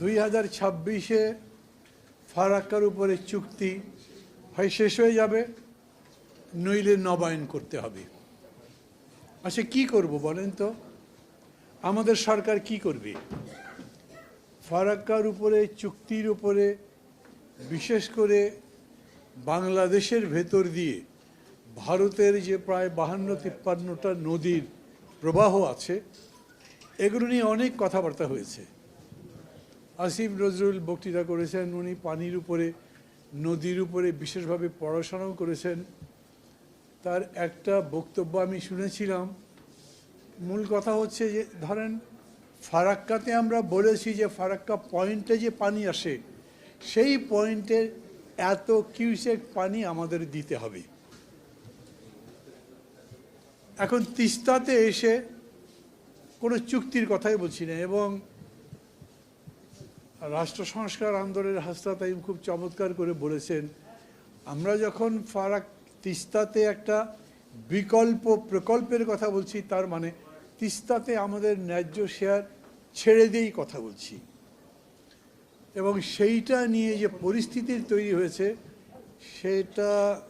দুই হাজার ছাব্বিশে ফারাক্কার উপরে চুক্তি হয়, শেষ হয়ে যাবে। নইলে নবায়ন করতে হবে। আচ্ছা কি করব বলেন তো? আমাদের সরকার কি করবে? ফারাক্কার উপরে, চুক্তির উপরে, বিশেষ করে বাংলাদেশের ভেতর দিয়ে ভারতের যে প্রায় বাহান্ন তিপ্পান্নটা নদীর প্রবাহ আছে, এগুলো নিয়ে অনেক কথাবার্তা হয়েছে। আসিফ নজরুল বক্তৃতা করেছেন, উনি পানির উপরে, নদীর উপরে বিশেষভাবে পড়াশোনাও করেছেন। তার একটা বক্তব্য আমি শুনেছিলাম। মূল কথা হচ্ছে যে, ধরেন, ফারাক্কাতে আমরা বলেছি যে, ফারাক্কা পয়েন্টে যে পানি আসে, সেই পয়েন্টে এত কিউসেক পানি আমাদের দিতে হবে। এখন তিস্তাতে এসে কোনো চুক্তির কথাই বলছি না এবং রাষ্ট্র সংস্কার আন্দোলনের হাসরা তাইম খুব চমৎকার করে বলেছেন, আমরা যখন ফারাক তিস্তাতে একটা বিকল্প প্রকল্পের কথা বলছি, তার মানে তিস্তাতে আমাদের ন্যায্য শেয়ার ছেড়ে দিয়েই কথা বলছি। এবং সেইটা নিয়ে যে পরিস্থিতির তৈরি হয়েছে, সেটা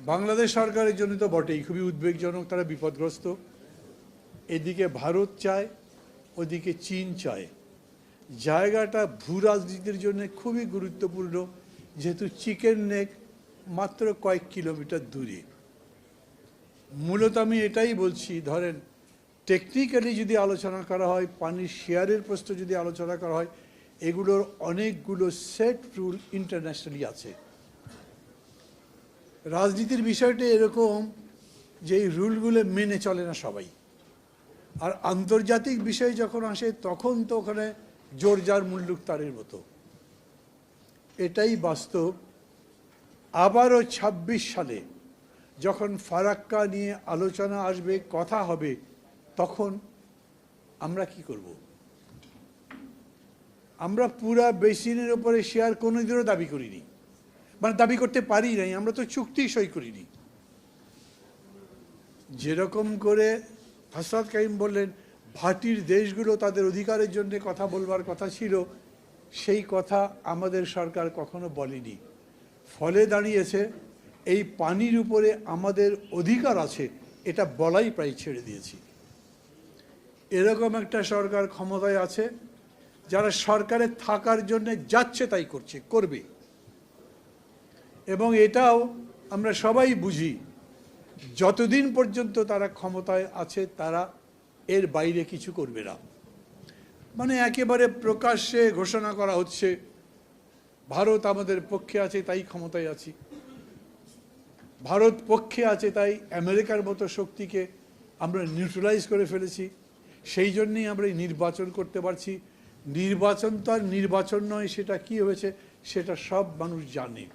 বাংলাদেশ সরকারের জন্য তো বটেই, খুবই উদ্বেগজনক, তারা বিপদগ্রস্ত। এদিকে ভারত চায়, ওদিকে চীন চায়। জায়গাটা ভূ রাজনীতির জন্য খুবই গুরুত্বপূর্ণ, যেহেতু চিকেন নেক মাত্র কয়েক কিলোমিটার দূরে। মূলত আমি এটাই বলছি, ধরেন টেকনিক্যালি যদি আলোচনা করা হয়, পানির শেয়ারের প্রশ্ন যদি আলোচনা করা হয়, এগুলোর অনেকগুলো সেট রুল ইন্টারন্যাশনালি আছে। রাজনীতির বিষয়টা এরকম যে এই রুলগুলো মেনে চলে না সবাই। আর আন্তর্জাতিক বিষয় যখন আসে, তখন তো ওখানে জোর যার মুল্লুক তারের মতো। এটাই বাস্তব। আবারও ২৬ সালে যখন ফারাক্কা নিয়ে আলোচনা আসবে, কথা হবে, তখন আমরা কি করব? আমরা পুরা বেসিনের ওপরে শেয়ার কোনোদিনও দাবি করিনি। মানে দাবি করতে পারি নাই, আমরা তো চুক্তি সই করিনি। যেরকম করে হাসরাত কাইম বললেন ভাটির দেশগুলো তাদের অধিকারের জন্য কথা বলবার কথা ছিল, সেই কথা আমাদের সরকার কখনো বলেনি। ফলে দাঁড়িয়েছে, এই পানির উপরে আমাদের অধিকার আছে, এটা বলাই প্রায় ছেড়ে দিয়েছি। এরকম একটা সরকার ক্ষমতায় আছে, যারা সরকারে থাকার জন্য যাচ্ছে তাই করছে, করবে। এবং এটাও আমরা সবাই বুঝি, যতদিন পর্যন্ত তারা ক্ষমতায় আছে, তারা এর বাইরে কিছু করবে না। মানে একেবারে প্রকাশ্যে ঘোষণা করা হচ্ছে, ভারত আমাদের পক্ষে আছে তাই ক্ষমতায় আছি। ভারত পক্ষে আছে তাই আমেরিকার মতো শক্তিকে আমরা নিউট্রালাইজ করে ফেলেছি। সেই জন্যেই আমরা নির্বাচন করতে পারছি। নির্বাচন তো আর নির্বাচন নয়, সেটা কি হয়েছে সেটা সব মানুষ জানে।